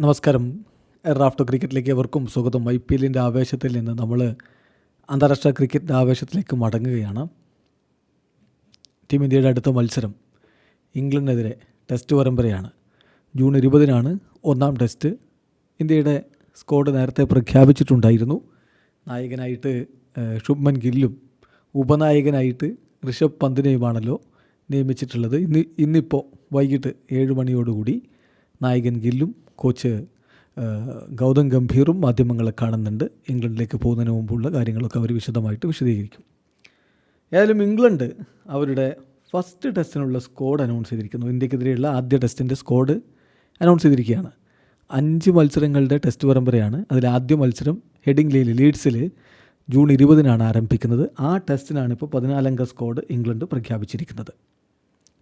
നമസ്കാരം. റാഫ്റ്റോ ക്രിക്കറ്റിലേക്ക് എവർക്കും സ്വാഗതം. I P എല്ലിന്റെ ആവേശത്തിൽ നിന്ന് നമ്മൾ അന്താരാഷ്ട്ര ക്രിക്കറ്റിന്റെ ആവേശത്തിലേക്ക് മടങ്ങുകയാണ്. ടീം ഇന്ത്യയുടെ അടുത്ത മത്സരം ഇംഗ്ലണ്ടിനെതിരെ ടെസ്റ്റ് പരമ്പരയാണ്. ജൂൺ ഇരുപതിനാണ് ഒന്നാം ടെസ്റ്റ്. ഇന്ത്യയുടെ സ്ക്വാഡ് നേരത്തെ പ്രഖ്യാപിച്ചിട്ടുണ്ടായിരുന്നു. നായകനായിട്ട് ശുഭ്മൻ ഗില്ലും ഉപനായകനായിട്ട് ഋഷഭ് പന്തിനെയുമാണല്ലോ നിയമിച്ചിട്ടുള്ളത്. ഇന്ന് ഇന്നിപ്പോൾ വൈകിട്ട് ഏഴ് മണിയോടുകൂടി നായകൻ ഗില്ലും കോച്ച് ഗൗതം ഗംഭീറും മാധ്യമങ്ങളെ കാണുന്നുണ്ട്. ഇംഗ്ലണ്ടിലേക്ക് പോകുന്നതിന് മുമ്പുള്ള കാര്യങ്ങളൊക്കെ അവർ വിശദമായിട്ട് വിശദീകരിക്കും. ഏതായാലും ഇംഗ്ലണ്ട് അവരുടെ ഫസ്റ്റ് ടെസ്റ്റിനുള്ള സ്കോഡ് അനൗൺസ് ചെയ്തിരിക്കുന്നു. ഇന്ത്യക്കെതിരെയുള്ള ആദ്യ ടെസ്റ്റിന്റെ സ്കോഡ് അനൗൺസ് ചെയ്തിരിക്കുകയാണ്. അഞ്ച് മത്സരങ്ങളുടെ ടെസ്റ്റ് പരമ്പരയാണ്. അതിൽ ആദ്യ മത്സരം ഹെഡിംഗ്ലിയിൽ ലീഡ്സിൽ ജൂൺ ഇരുപതിനാണ് ആരംഭിക്കുന്നത്. ആ ടെസ്റ്റിനാണ് ഇപ്പോൾ പതിനാലംഗ സ്ക്വാഡ് ഇംഗ്ലണ്ട് പ്രഖ്യാപിച്ചിരിക്കുന്നത്.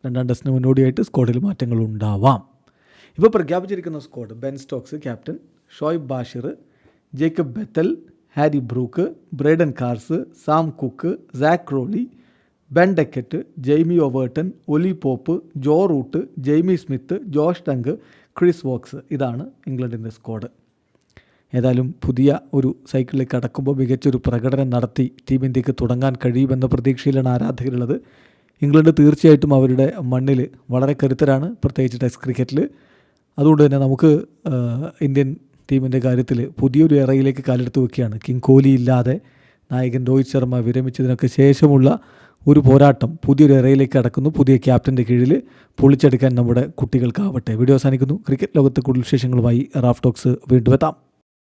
രണ്ടാം ടെസ്റ്റിന് മുന്നോടിയായിട്ട് സ്ക്വാഡിൽ മാറ്റങ്ങൾ ഉണ്ടാവാം ഇപ്പോൾ പ്രഖ്യാപിച്ചിരിക്കുന്ന squad Ben Stokes captain Shoaib Bashir Jacob Bethell Harry Brook Brydon Carse Sam Cook Zak Crawley Ben Duckett Jamie Overton Ollie Pope Joe Root Jamie Smith Josh Tongue Chris Woakes ഇതാണ് ഇംഗ്ലണ്ടിന്റെ squad ഏതായാലും പുതിയ ഒരു സൈക്കിളിൽ കടക്കുമ്പോൾ മികച്ചൊരു പ്രകടനം നടത്തി ടീം ഇന്ത്യയ്ക്ക് തുടങ്ങാൻ കഴിയുമെന്ന പ്രതീക്ഷയിലാണ് ആരാധകരുള്ളത്. ഇംഗ്ലണ്ട് തീർച്ചയായിട്ടും അവരുടെ മണ്ണിൽ വളരെ കരുത്തരാണ്. പ്രത്യേകിച്ച് ടെസ്റ്റ് ക്രിക്കറ്റിൽ അതുകൊണ്ട് തന്നെ നമുക്ക് ഇന്ത്യൻ ടീമിന്റെ കാര്യത്തിൽ പുതിയൊരു ഇറയിലേക്ക് കാലെടുത്ത് വയ്ക്കുകയാണ് കിങ് കോഹ്ലി ഇല്ലാതെ നായകൻ രോഹിത് ശർമ്മ വിരമിച്ചതിനൊക്കെ ശേഷമുള്ള ഒരു പോരാട്ടം പുതിയൊരു ഇറയിലേക്ക് കടക്കുന്നു. പുതിയ ക്യാപ്റ്റന്റെ കീഴിൽ പൊളിച്ചെടുക്കാൻ നമ്മുടെ കുട്ടികൾക്കാവട്ടെ. വീഡിയോ അവസാനിക്കുന്നു. ക്രിക്കറ്റ് ലോകത്ത് കൂടുതൽ വിശേഷങ്ങളുമായി റാഫ് ടോക്സ് വീണ്ടും എത്താം.